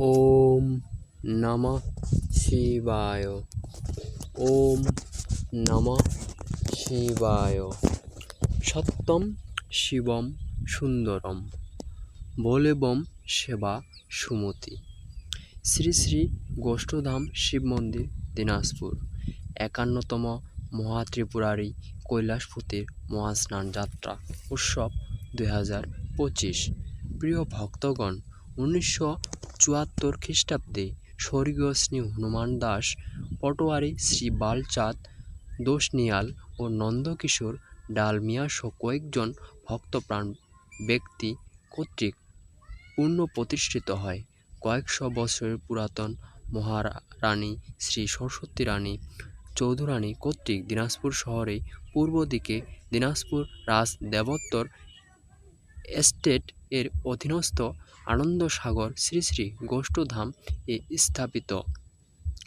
ওম নমঃ শিবায়। ওম নমঃ শিবায়। সত্যম শিবম সুন্দরম। বলেবম সেবা সুমতি। শ্রী শ্রী গোষ্ঠধাম শিব মন্দির দিনাজপুর। একান্নতম মহাত্রিপুরারি কৈলাসপতির মহাস্নান যাত্রা উৎসব দুই হাজার পঁচিশ। প্রিয় ভক্তগণ, উনিশশো চুয়াত্তর খ্রিস্টাব্দে স্বর্গীয় শ্রী হনুমান দাস, পটোয়ারি শ্রী বালচাঁদ দোষনিয়াল ও নন্দকিশোর ডালমিয়া সহ কয়েকজন ভক্তপ্রাণ ব্যক্তি কর্তৃক পূর্ণ প্রতিষ্ঠিত হয়। কয়েকশো বছরের পুরাতন মহারানী শ্রী সরস্বতী রানী চৌধুরানী কর্তৃক দিনাজপুর শহরে পূর্ব দিকে দিনাজপুর রাজ দেবোত্তর এস্টেট এর অধীনস্থ আনন্দসাগর শ্রী শ্রী গোষ্ঠধাম এ স্থাপিত।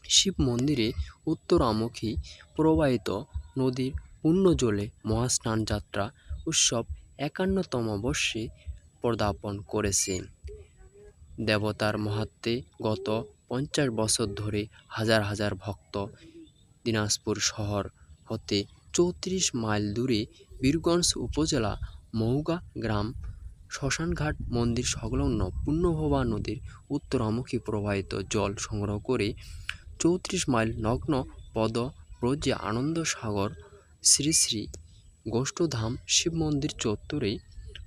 শিব মন্দিরে উত্তরামুখী প্রবাহিত নদীর পুণ্যজলে মহাস্নান যাত্রা উৎসব একান্নতম বর্ষে পদার্পণ করেছে। দেবতার মহাত্মে গত পঞ্চাশ বছর ধরে হাজার হাজার ভক্ত দিনাজপুর শহর হতে চৌত্রিশ মাইল দূরে বীরগঞ্জ উপজেলা মৌগা গ্রাম শ্মশানঘাট মন্দির সংলগ্ন পূর্ণভবা নদীর উত্তরামুখী প্রবাহিত জল সংগ্রহ করে চৌত্রিশ মাইল নগ্ন পদ ব্রজে আনন্দ সাগর শ্রী শ্রী গোষ্ঠধাম শিব মন্দির চত্বরে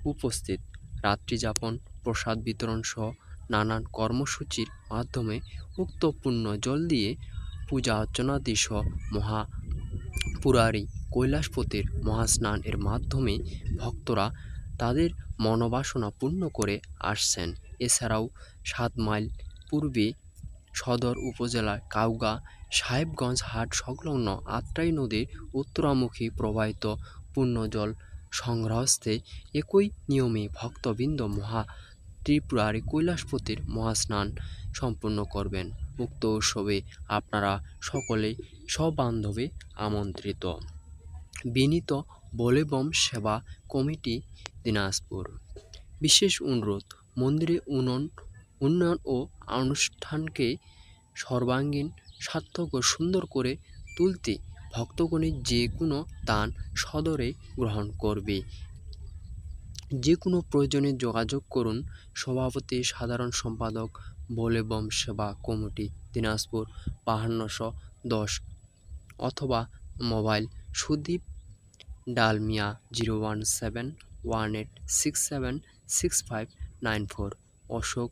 উপস্থিত। রাত্রিযাপন প্রসাদ বিতরণ সহ নানান কর্মসূচির মাধ্যমে উক্ত পুণ্য জল দিয়ে পূজা অর্চনাদি সহ মহা পুরারি কৈলাসপতির মহাস্নান এর মাধ্যমে ভক্তরা তাদের মনোবাসনা পূর্ণ করে আসছেন। এছাড়াও সাত মাইল পূর্বে সদর উপজেলার কাউগা, সাহেবগঞ্জ হাট সংলগ্ন আত্রাই নদীর উত্তরামুখী প্রবাহিত পূর্ণজল সংগ্রহস্থে একই নিয়মে ভক্তবৃন্দ মহা ত্রিপুরারি কৈলাসপতির মহাস্নান সম্পন্ন করবেন। উক্ত উৎসবে আপনারা সকলেই সবান্ধবে আমন্ত্রিত। বিনীত বলেবম সেবা কমিটি দিনাজপুর। বিশেষ অনুরোধ, মন্দিরে উন্নয়ন উন্নয়ন ও অনুষ্ঠানকে সর্বাঙ্গীন, সার্থক ও সুন্দর করে তুলতে ভক্তগণের যে কোনো দান সদরে গ্রহণ করবে। যে কোনো প্রয়োজনে যোগাযোগ করুন। সভাপতি, সাধারণ সম্পাদক বলেবম সেবা কমিটি, দিনাজপুর বাহান্নশো দশ অথবা mobile Sudip Dalmia zero one seven one eight six seven six five nine four, Ashok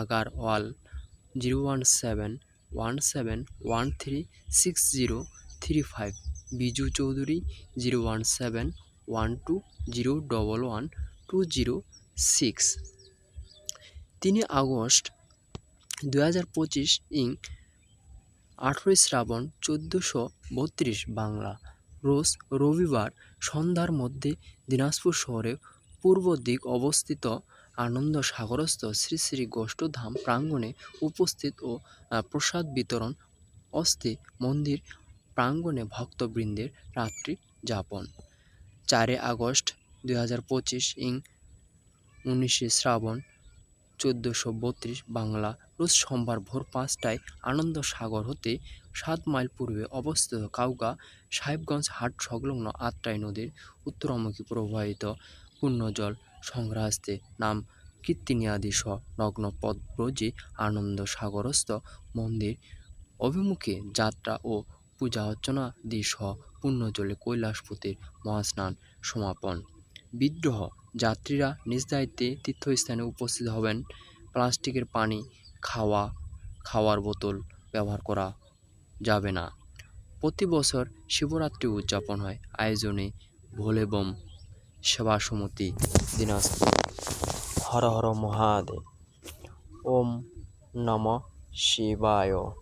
Agarwal zero one seven one seven one three six zero three five, Biju Chowdhury zero one seven one two zero double one two zero six তিন August দু হাজার পঁচিশ ইং আঠেরোই শ্রাবণ চোদ্দোশো বত্রিশ বাংলা। রোজ রবিবার সন্ধ্যার মধ্যে দিনাজপুর শহরে পূর্ব দিক অবস্থিত আনন্দ সাগরস্থ শ্রী শ্রী গোষ্ঠধাম প্রাঙ্গণে উপস্থিত ও প্রসাদ বিতরণ অস্তে মন্দির প্রাঙ্গণে ভক্তবৃন্দের রাত্রি যাপন। চারে আগস্ট দুই হাজার পঁচিশ ইং উনিশে শ্রাবণ চোদ্দোশো বত্রিশ বাংলা রোজ সোমবার ভোর পাঁচটায় আনন্দ সাগর হতে সাত মাইল পূর্বে অবস্থিত কাউগা সাহেবগঞ্জ হাট সংলগ্ন আত্রাই নদীর উত্তরামুখী প্রবাহিত পূর্ণজল সংগ্রহাস্তে নাম কীর্তিনিয়াদি সহ নগ্ন পদ ব্রজে আনন্দ সাগরস্থ মন্দির অভিমুখে যাত্রা ও পূজা অর্চনা দি সহ পূর্ণজলে কৈলাসপতির মহাস্নান সমাপন। বিদ্রোহ। যাত্রীরা নিজ দায়িত্বে তীর্থস্থানে উপস্থিত হবেন। প্লাস্টিকের পানি, খাওয়া, খাওয়ার বোতল ব্যবহার করা যাবে না। প্রতি বছর শিবরাত্রি উদযাপন হয়। আয়োজনে ভোলেবম সেবা সমিতি, দিনাজপুর। হর হর মহাদেব। ওম নম শিবায়।